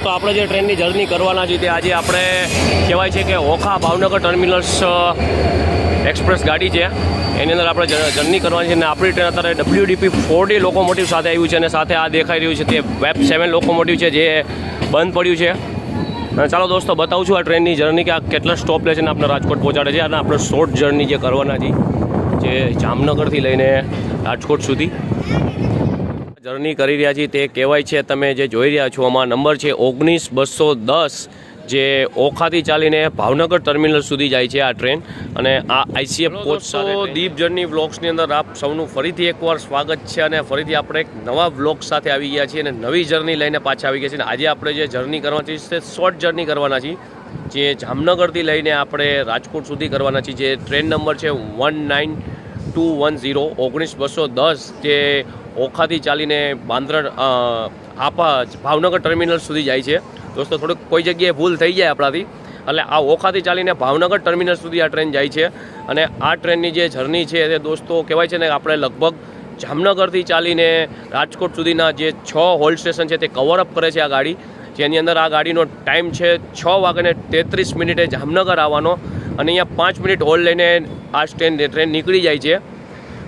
દોસ્તો, આપણે જે ટ્રેનની જર્ની કરવાના છીએ તે આજે આપણે કહેવાય છે કે ઓખા ભાવનગર ટર્મિનલ્સ એક્સપ્રેસ ગાડી છે. એની અંદર આપણે જર્ની કરવાની છે અને આપણી ટ્રેન અત્યારે ડબ્લ્યુડીપી ફોરડી લોકોમોટિવ સાથે આવ્યું છે અને સાથે આ દેખાઈ રહ્યું છે તે વેબ સેવન લોકોમોટિવ છે જે બંધ પડ્યું છે. અને ચાલો દોસ્તો, બતાવું છું આ ટ્રેનની જર્ની કે આ કેટલા સ્ટોપ લે છે અને આપણે રાજકોટ પહોંચાડે છે અને આપણે શોર્ટ જર્ની જે કરવાના છીએ જે જામનગરથી લઈને રાજકોટ સુધી. જર્ની કરી રહ્યા છીએ તે કહેવાય છે તમે જે જોઈ રહ્યા છો આમાં નંબર છે ઓગણીસ બસો દસ જે ઓખાથી ચાલીને ભાવનગર ટર્મિનલ સુધી જાય છે આ ટ્રેન અને આ આઈસીએફ કોચ સાથે દીપ જર્ની બ્લોગ્સની અંદર આપ સૌનું ફરીથી એકવાર સ્વાગત છે અને ફરીથી આપણે એક નવા બ્લોગ સાથે આવી ગયા છીએ અને નવી જર્ની લઈને પાછા આવી ગયા છીએ. અને આજે આપણે જે જર્ની કરવાની છે તે શોર્ટ જર્ની કરવાના છીએ જે જામનગરથી લઈને આપણે રાજકોટ સુધી કરવાના છીએ જે ટ્રેન નંબર છે one nine two one zero ઓગણીસ બસો દસ જે ઓખાથી ચાલીને બાંદ્રા આપા ભાવનગર ટર્મિનલ સુધી જાય છે. દોસ્તો, થોડુંક કોઈ જગ્યાએ ભૂલ થઈ જાય આપણાથી, એટલે આ ઓખાથી ચાલીને ભાવનગર ટર્મિનલ સુધી આ ટ્રેન જાય છે. અને આ ટ્રેનની જે જર્ની છે તે દોસ્તો કહેવાય છે ને આપણે લગભગ જામનગરથી ચાલીને રાજકોટ સુધીના જે છ હોલ સ્ટેશન છે તે કવર અપ કરે છે આ ગાડી. જેની અંદર આ ગાડીનો ટાઈમ છે છ વાગ્યાને તેત્રીસ મિનિટે જામનગર આવવાનો. અને અહીંયા પાંચ મિનિટ હોલ લઈને આ ટ્રેન ટ્રેન નીકળી જાય છે.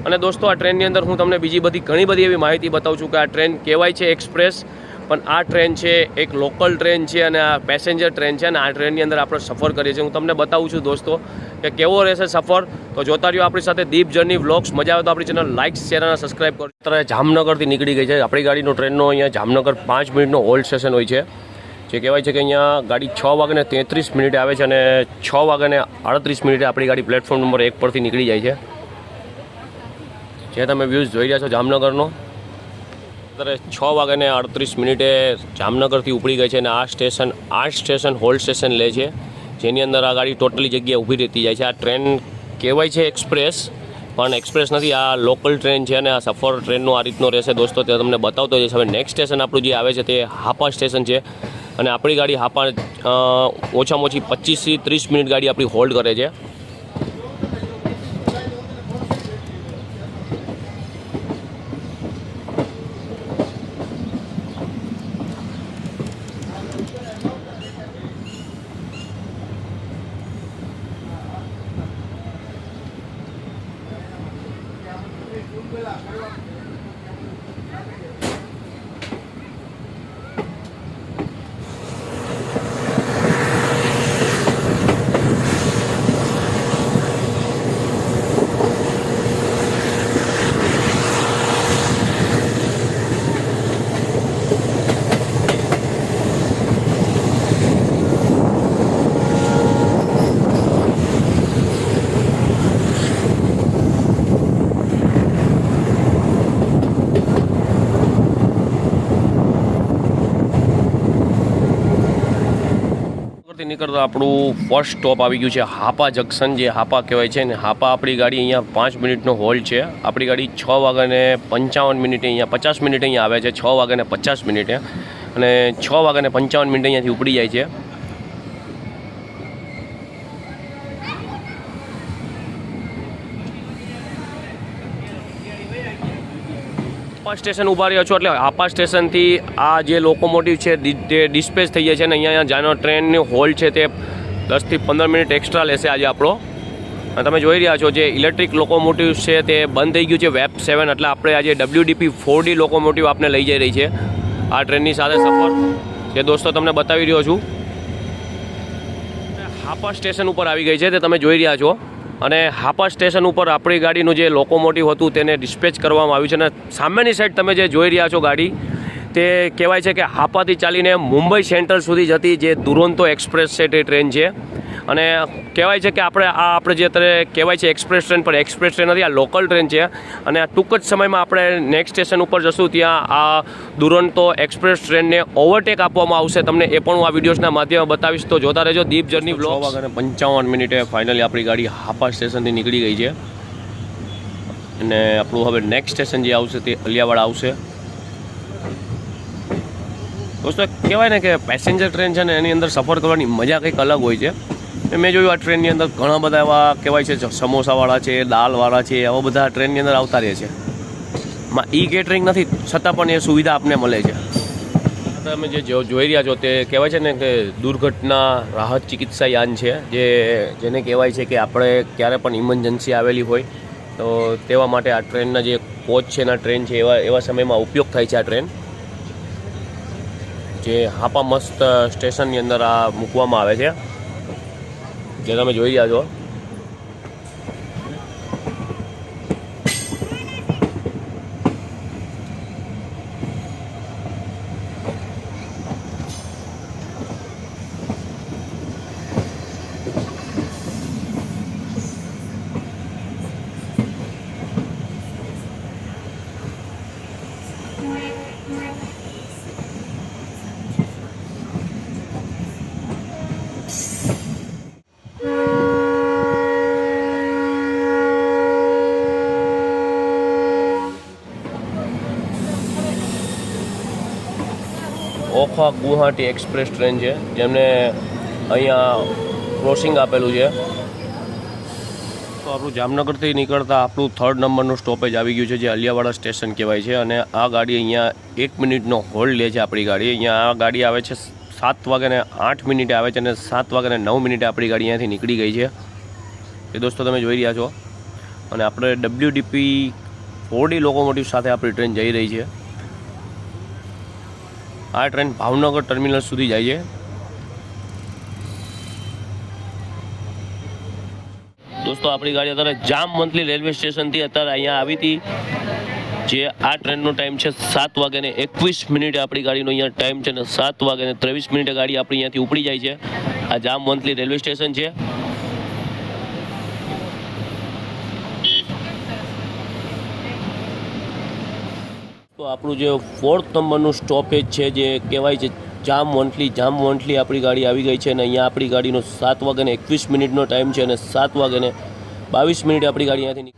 અને દોસ્તો, આ ટ્રેનની અંદર હું તમને બીજી બધી ઘણી બધી એવી માહિતી બતાવું છું કે આ ટ્રેન કહેવાય છે એક્સપ્રેસ, પણ આ ટ્રેન છે એક લોકલ ટ્રેન છે અને આ પેસેન્જર ટ્રેન છે અને આ ટ્રેનની અંદર આપણે સફર કરીએ છીએ. હું તમને બતાવું છું દોસ્તો કે કેવો રહેશે સફર. તો જોતા રહ્યો આપણી સાથે દીપ જર્ની વ્લોગ્સ મજા આવે તો આપણી ચેનલ લાઇક શેર અને સબસ્ક્રાઇબ કરો. અત્યારે જામનગરથી નીકળી ગઈ છે. આપણી ગાડીનો ટ્રેનનો અહીંયા જામનગર પાંચ મિનિટનો હોલ્ડ સ્ટેશન હોય છે, જે કહેવાય છે કે અહીંયા ગાડી છ વાગ્યાને તેત્રીસ મિનિટે આવે છે અને છ વાગ્યાને આડત્રીસ મિનિટે આપણી ગાડી પ્લેટફોર્મ નંબર એક પરથી નીકળી જાય છે. જે તમે વ્યૂઝ જોઈ રહ્યા છો જામનગરનો, અત્યારે છ વાગ્યાને અડત્રીસ મિનિટે જામનગરથી ઉપડી ગઈ છે અને આ સ્ટેશન આઠ સ્ટેશન, હોલ્ડ સ્ટેશન લે છે, જેની અંદર આ ગાડી ટોટલી જગ્યાએ ઊભી રહેતી જાય છે. આ ટ્રેન કહેવાય છે એક્સપ્રેસ, પણ એક્સપ્રેસ નથી, આ લોકલ ટ્રેન છે અને આ સફર ટ્રેનનો આ રીતનો રહેશે. દોસ્તો, તે તમને બતાવતો જઈશ. હવે નેક્સ્ટ સ્ટેશન આપણું જે આવે છે તે હાપા સ્ટેશન છે અને આપણી ગાડી હાપા ઓછામાં ઓછી પચીસથી ત્રીસ મિનિટ ગાડી આપણી હોલ્ડ કરે છે. નીકળતો આપણું ફર્સ્ટ સ્ટોપ આવી ગયું છે હાપા જંકશન જે હાપા કહેવાય છે. ને હાપા આપણી ગાડી અહીંયા પાંચ મિનિટનો હોલ્ડ છે. આપણી ગાડી છ વાગ્યાને પંચાવન મિનિટે અહીંયા, પચાસ મિનિટે અહીંયા આવે છે. છ વાગ્યાને પચાસ મિનિટે. અને છ વાગ્યાને પંચાવન મિનિટે અહીંયાથી ઉપડી જાય છે. આપા સ્ટેશન ઊભા રહ્યો છો એટલે આપા સ્ટેશનથી આ જે લોકોમોટિવ છે તે ડિસ્પેચ થઈ જાય છે અને અહીંયા જાનો ટ્રેનની હોલ્ડ છે તે દસથી પંદર મિનિટ એક્સ્ટ્રા લેશે આજે આપણો. અને તમે જોઈ રહ્યા છો જે ઇલેક્ટ્રિક લોકોમોટિવ છે તે બંધ થઈ ગયું છે વેબ સેવન એટલે આપણે આજે ડબલ્યુડીપી ફોર ડી લોકોમોટિવ આપને લઈ જઈ રહી છે. આ ટ્રેનની સાથે સફર. જે દોસ્તો તમને બતાવી રહ્યો છું. હાપા સ્ટેશન ઉપર આવી ગઈ છે, તે તમે જોઈ રહ્યા છો. અને હાપા સ્ટેશન ઉપર આપણી ગાડીનું જે લોકોમોટિવ હતું તેને ડિસ્પેચ કરવામાં આવ્યું છે અને સામેની સાઈડ તમે જે જોઈ રહ્યા છો ગાડી, તે કહેવાય છે કે હાપાથી ચાલીને મુંબઈ સેન્ટ્રલ સુધી જતી જે દુરંતો એક્સપ્રેસ છે તે ટ્રેન છે. અને કહેવાય છે કે આપણે આ આપણે જે અત્યારે કહેવાય છે એક્સપ્રેસ ટ્રેન પણ એક્સપ્રેસ ટ્રેન નથી આ લોકલ ટ્રેન છે. અને આ ટૂંક જ સમયમાં આપણે નેક્સ્ટ સ્ટેશન ઉપર જશું ત્યાં આ દુરંતો એક્સપ્રેસ ટ્રેનને ઓવરટેક આપવામાં આવશે. તમને એ પણ હું આ વિડીયોઝના માધ્યમે બતાવીશ. તો જોતા રહેજો દીપ જર્ની બ્લોગ વાગ્યાને પંચાવન મિનિટે ફાઇનલી આપણી ગાડી હાપા સ્ટેશનથી નીકળી ગઈ છે. અને આપણું હવે નેક્સ્ટ સ્ટેશન જે આવશે તે અલિયાવાડ આવશે. દોસ્તો કહેવાય ને કે પેસેન્જર ટ્રેન છે ને એની અંદર સફર કરવાની મજા કંઈક અલગ હોય છે. મેં જોયું આ ટ્રેનની અંદર ઘણા બધા એવા કહેવાય છે, સમોસાવાળા છે, દાલવાળા છે, આવા બધા ટ્રેનની અંદર આવતા રહે છે. માં ઈ કેટરિંગ નથી, છતાં પણ એ સુવિધા આપને મળે છે. તમે જે જોઈ રહ્યા છો તે કહેવાય છે ને કે દુર્ઘટના, રાહત ચિકિત્સા યાન છે, જે જેને કહેવાય છે કે આપણે ક્યારે પણ ઇમરજન્સી આવેલી હોય, તો તેવા માટે આ ટ્રેનના જે કોચ છે, એના ટ્રેન છે, એવા એવા સમયમાં ઉપયોગ થાય છે આ ટ્રેન જે હાપા મસ્ત સ્ટેશનની અંદર આ મૂકવામાં આવે છે. જે તમે જોઈ રહ્યા છો. ઓખા ગુવાહાટી એક્સપ્રેસ ટ્રેન છે, જેમને અહીંયા ક્રોસિંગ આપેલું છે. તો આપણું જામનગરથી નીકળતા આપણું થર્ડ નંબરનું સ્ટોપેજ આવી ગયું છે, જે અલિયાવાડા સ્ટેશન કહેવાય છે, અને આ ગાડી અહીંયા એક મિનિટનો હોલ્ડ લે છે આપણી ગાડી. અહીંયા આ ગાડી આવે છે સાત વાગ્યાને આઠ મિનિટે આવે છે અને સાત વાગ્યાને નવ મિનિટે આપણી ગાડી અહીંયાથી નીકળી ગઈ છે. એ દોસ્તો તમે જોઈ રહ્યા છો. અને આપણે ડબ્લ્યુડીપી ફોરડી લોકોમોટિવ સાથે આપણી ટ્રેન જઈ રહી છે. આ ટ્રેન ભાવનગર ટર્મિનલ સુધી જાય છે. દોસ્તો, આપણી ગાડી અત્યારે જામ મંથલી રેલવે સ્ટેશનથી અત્યારે અહીંયા આવી હતી. જે આ ટ્રેનનો ટાઈમ છે સાત વાગ્યાને એકવીસ મિનિટે આપણી ગાડીનો અહીંયા ટાઈમ છે ને સાત વાગ્યાને ત્રેવીસ મિનિટે ગાડી આપણી અહીંયાથી ઉપડી જાય છે. આ જામ મંથલી રેલવે સ્ટેશન છે. આપણું જે ફોર્થ નંબરનું સ્ટોપેજ છે, જે કહેવાય છે, જામ વંટલી જામ વંટલી આપણી ગાડી આવી ગઈ છે અને અહીંયા આપણી ગાડીનો સાત વાગ્યાને એકવીસ મિનિટનો ટાઈમ છે અને સાત વાગ્યાને બાવીસ મિનિટે આપણી ગાડી અહીંયાથી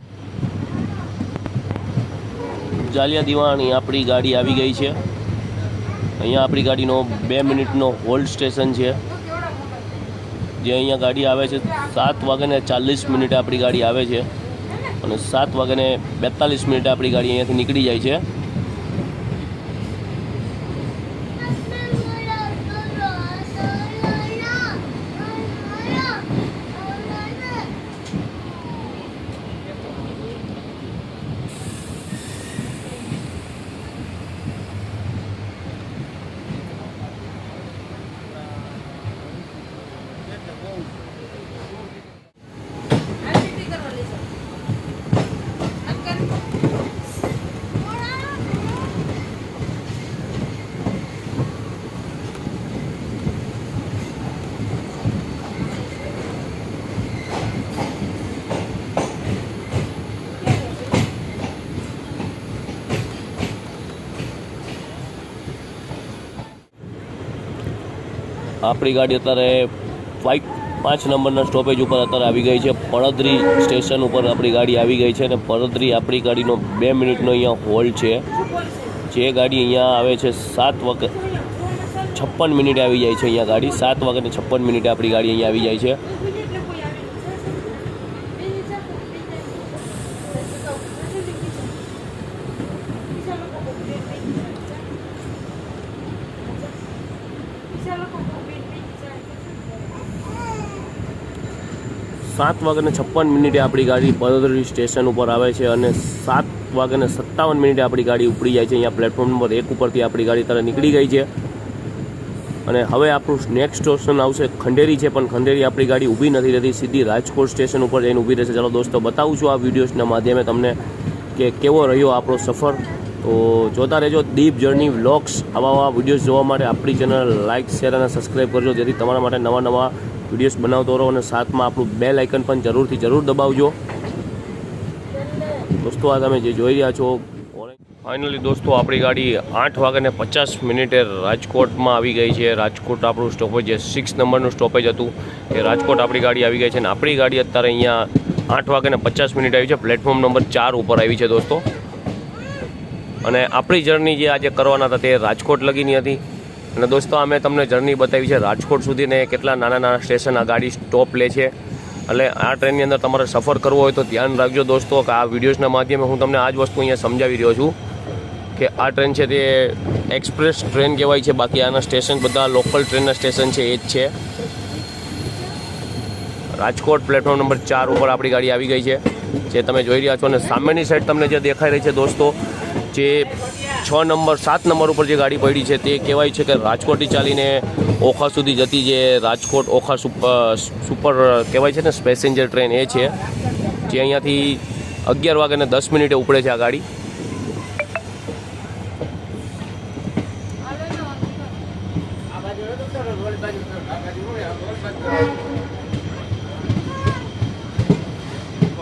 જાલિયા દિવાણી આપણી ગાડી આવી ગઈ છે. અહીંયા આપણી ગાડીનો બે મિનિટનો હોલ્ડ સ્ટેશન છે. જે અહીંયા ગાડી આવે છે, સાત વાગ્યાને ચાલીસ મિનિટે આપણી ગાડી આવે છે અને સાત વાગ્યાને બેતાલીસ મિનિટે આપણી ગાડી અહીંયાથી નીકળી જાય છે. આપણી ગાડી અત્યારે ફાઇવ પાંચ નંબરના સ્ટોપેજ ઉપર અત્યારે આવી ગઈ છે. પડદરી સ્ટેશન ઉપર આપણી ગાડી આવી ગઈ છે અને પડદરી આપણી ગાડીનો બે મિનિટનો અહીંયા હોલ્ડ છે. જે ગાડી અહીંયા આવે છે સાત વાગે છપ્પન મિનિટે આવી જાય છે અહીંયા ગાડી. સાત વાગ્યાને છપ્પન મિનિટે આપણી ગાડી અહીંયા આવી જાય છે. સાત વાગ્યાને છપ્પન મિનિટે આપણી ગાડી પડદરી સ્ટેશન ઉપર આવે છે અને સાત વાગ્યાને સત્તાવન મિનિટે આપણી ગાડી ઉપડી જાય છે. અહીંયા પ્લેટફોર્મ નંબર એક ઉપરથી આપણી ગાડી તરફ નીકળી ગઈ છે. અને હવે આપણું નેક્સ્ટ સ્ટેશન આવશે ખંડેરી છે, પણ ખંડેરી આપણી ગાડી ઊભી નથી રહેતી. સીધી રાજકોટ સ્ટેશન ઉપર જઈને ઊભી રહેશે. ચાલો દોસ્તો, બતાવું છું આ વિડીયોઝના માધ્યમે તમને કે કેવો રહ્યો આપણો સફર. તો જોતા રહેજો દીપ જર્ની વ્લોગ્સ આવા આવા વિડીયોઝ જોવા માટે આપણી ચેનલ લાઇક શેર અને સબસ્ક્રાઈબ કરજો. જેથી તમારા માટે નવા નવા વિડીયોઝ બનાવતો રહો અને સાથમાં આપણું બેલ આઇકન પણ જરૂરથી જરૂર દબાવજો. દોસ્તો, આ તમે જે જોઈ રહ્યા છો ફાઇનલી દોસ્તો, આપણી ગાડી આઠ વાગ્યાને પચાસ મિનિટે રાજકોટમાં આવી ગઈ છે. રાજકોટ આપણું સ્ટોપેજ જે સિક્સ નંબરનું સ્ટોપેજ હતું એ રાજકોટ આપણી ગાડી આવી ગઈ છે અને આપણી ગાડી અત્યારે અહીંયા આઠ વાગ્યાને પચાસ મિનિટ આવી છે. પ્લેટફોર્મ નંબર ચાર ઉપર આવી છે, દોસ્તો. અને આપણી જર્ની જે આજે કરવાના હતા તે રાજકોટ લગીની હતી. અને દોસ્તો અમે તમને જર્ની બતાવી છે. રાજકોટ સુધીને કેટલા નાના નાના સ્ટેશન આ ગાડી સ્ટોપ લે છે. એટલે આ ટ્રેનની અંદર તમારે સફર કરવો હોય તો ધ્યાન રાખજો દોસ્તો, કે આ વિડીયોઝના માધ્યમે હું તમને આ જ વસ્તુ અહીંયા સમજાવી રહ્યો છું, કે આ ટ્રેન છે તે એક્સપ્રેસ ટ્રેન કહેવાય છે. બાકી આના સ્ટેશન બધા લોકલ ટ્રેનના સ્ટેશન છે, એ જ છે. રાજકોટ પ્લેટફોર્મ નંબર ચાર ઉપર આપણી ગાડી આવી ગઈ છે, જે તમે જોઈ રહ્યા છો. અને સામેની સાઈડ તમને જે દેખાઈ રહી છે દોસ્તો જે છ નંબર, સાત નંબર ઉપર જે ગાડી પડી છે તે કહેવાય છે કે રાજકોટથી ચાલીને ઓખા સુધી જતી જે રાજકોટ ઓખા સુપર સુપર કહેવાય છે ને, પેસેન્જર ટ્રેન એ છે. જે અહીંયાથી અગિયાર વાગે ને દસ મિનિટે ઉપડે છે આ ગાડી.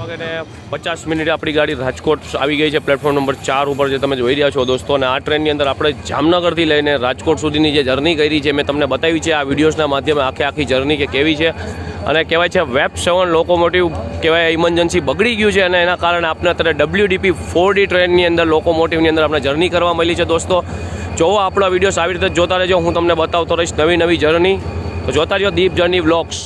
વાગે પચાસ મિનિટે આપણી ગાડી રાજકોટ આવી ગઈ છે. પ્લેટફોર્મ નંબર ચાર ઉપર જે તમે જોઈ રહ્યા છો દોસ્તો. અને આ ટ્રેનની અંદર આપણે જામનગરથી લઈને રાજકોટ સુધીની જે જર્ની કરી છે મેં તમને બતાવી છે. આ વિડીયોઝના માધ્યમે આખે આખી જર્ની કે કેવી છે. અને કહેવાય છે વેબ સેવન લોકોમોટિવ કહેવાય ઇમરજન્સી બગડી ગયું છે અને એના કારણે આપણે અત્યારે ડબલ્યુડીપી ફોર ડી ટ્રેનની અંદર લોકોમોટિવની અંદર આપણે જર્ની કરવા મળી છે દોસ્તો. જોવો આપણા વિડીયોઝ આવી રીતે જોતા રહેજો. હું તમને બતાવતો રહીશ નવી નવી જર્ની. તો જોતા રહ્યો દીપ જર્ની વ્લોગ્સ.